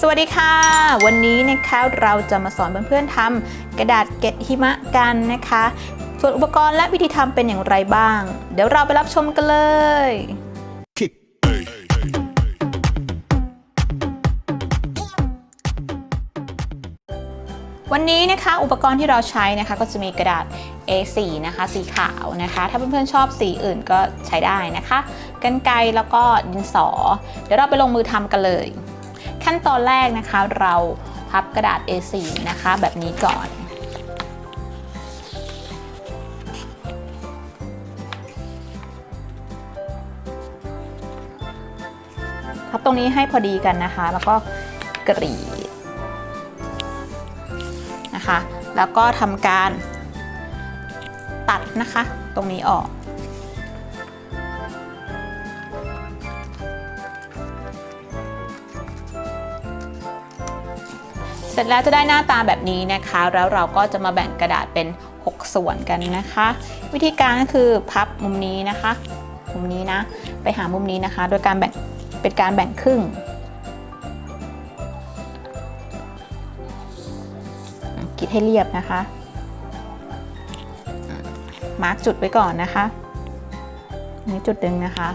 สวัสดีค่ะ วันนี้นะคะเราจะมาสอนเพื่อนๆทำกระดาษเกล็ดหิมะกันนะคะ ส่วนอุปกรณ์และวิธีทำเป็นอย่างไรบ้าง เดี๋ยวเราไปรับชมกันเลยวันนี้นะคะอุปกรณ์ที่เราใช้นะคะก็จะมีกระดาษ A4 นะคะสีขาวนะคะ ถ้าเพื่อนๆชอบสีอื่นก็ใช้ได้นะคะกันไกแล้วก็ดินสอ เดี๋ยวเราไปลงมือทำกันเลย ขั้นตอนแรกนะคะ เราพับกระดาษ A4 นะคะ แบบนี้ก่อนพับตรงนี้ให้พอดีกันนะคะ แล้วก็กรีดนะคะ แล้วก็ทำการตัดนะคะ ตรงนี้ออก เสร็จแล้วจะได้หน้าตาแบบนี้นะคะ แล้วเราก็จะมาแบ่งกระดาษเป็น 6 ส่วนกันนะคะ วิธีการก็คือพับมุมนี้นะคะ มุมนี้นะ ไปหามุมนี้นะคะ โดยการแบ่งเป็นการแบ่งครึ่งคิดให้เรียบนะคะมาร์กจุดไว้ก่อนนะคะนี่จุดหนึ่งนะคะ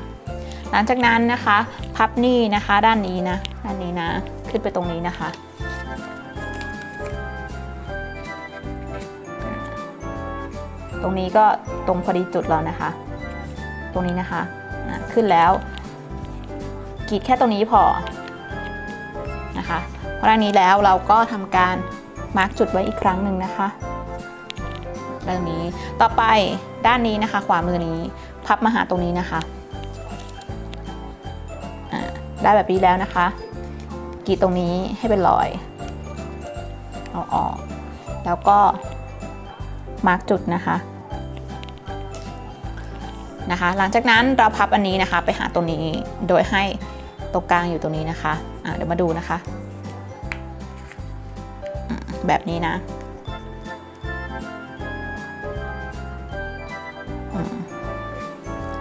หลังจากนั้นนะคะ พับนี่นะคะ ด้านนี้นะด้านนี้นะ ขึ้นไปตรงนี้นะคะ ตรงนี้ก็ตรงพอดีจุดเรานะคะ ตรงนี้นะคะขึ้นแล้วกรีดแค่ตรงนี้พอนะคะเพราะด้านนี้แล้วเราก็ทำการมาร์กจุดไว้อีกครั้งหนึ่งนะคะเรื่องนี้ต่อไปด้านนี้นะคะขวามือนี้พับมาหาตรงนี้นะคะได้แบบนี้แล้วนะคะกรีดตรงนี้ให้เป็นรอยเอาออก แล้วก็ มาร์กจุดนะคะนะคะ หลังจากนั้นเราพับอันนี้นะคะ ไปหาตรงนี้โดยให้ตรงกลางอยู่ตรงนี้นะคะะเดี๋ยวมาดูนะคะ แบบนี้นะ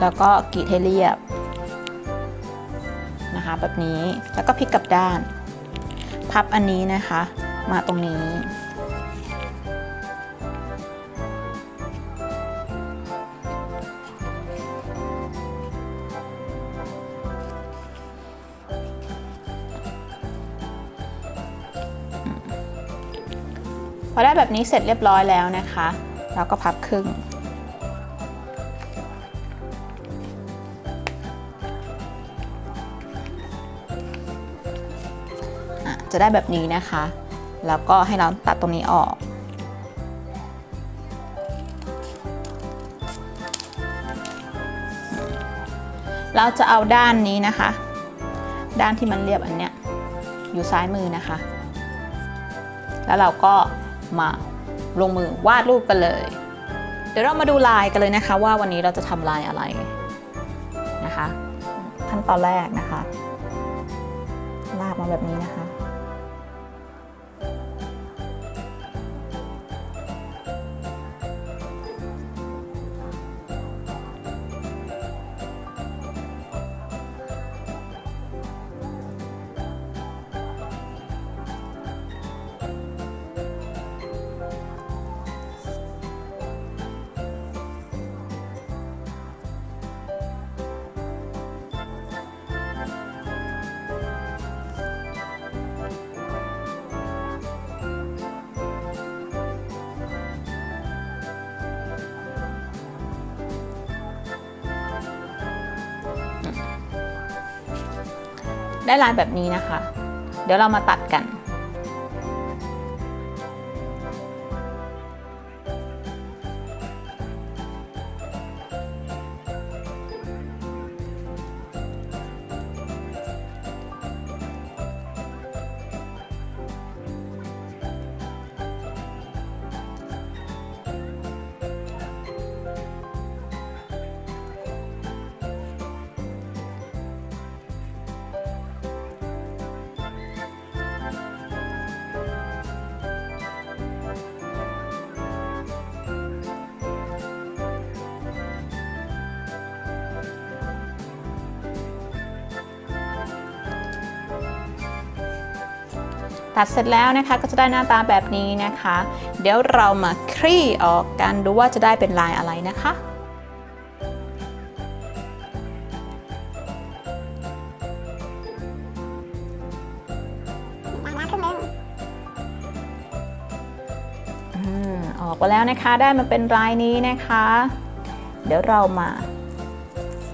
แล้วก็กรีดให้เรียบนะคะแบบนี้แล้วก็พลิกกลับด้าน พับอันนี้นะคะ มาตรงนี้ อได้แบบนี้เสร็จเรียบร้อยแล้วนะคะ เราก็พับครึ่ง จะได้แบบนี้นะคะ แล้วก็ให้เราตัดตรงนี้ออกเราจะเอาด้านนี้นะคะ ด้านที่มันเรียบอันเนี้ยอยู่ซ้ายมือนะคะ แล้วเราก็ มาลงมือวาดรูปกันเลย เดี๋ยวเรามาดูลายกันเลยนะคะ ว่าวันนี้เราจะทำลายอะไรนะคะ ขั้นตอนแรกนะคะ ลากมาแบบนี้นะคะ ได้ลายแบบนี้นะคะ เดี๋ยวเรามาตัดกัน ตัดเสร็จแล้วนะคะก็จะได้หน้าตาแบบนี้นะคะ เดี๋ยวเรามาคลี่ออกกันดูว่าจะได้เป็นลายอะไรนะคะอืมออกมาแล้วนะคะได้มาเป็นลายนี้นะคะ เดี๋ยวเรามา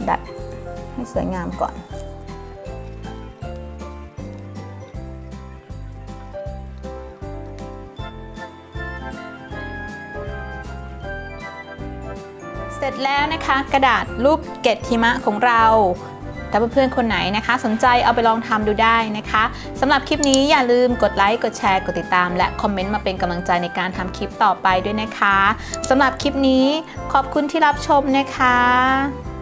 ดัดให้สวยงามก่อน ร็จแล้วนะคะ กระดาษรูปเกตหิมะของเรา ถ้าเพื่อนๆคนไหนนะคะ สนใจเอาไปลองทำดูได้นะคะสำหรับคลิปนี้อย่าลืมกดไลค์กดแชร์กดติดตาม และคอมเมนต์มาเป็นกำลังใจในการทำคลิปต่อไปด้วยนะคะสำหรับคลิปนี้ขอบคุณที่รับชมนะคะ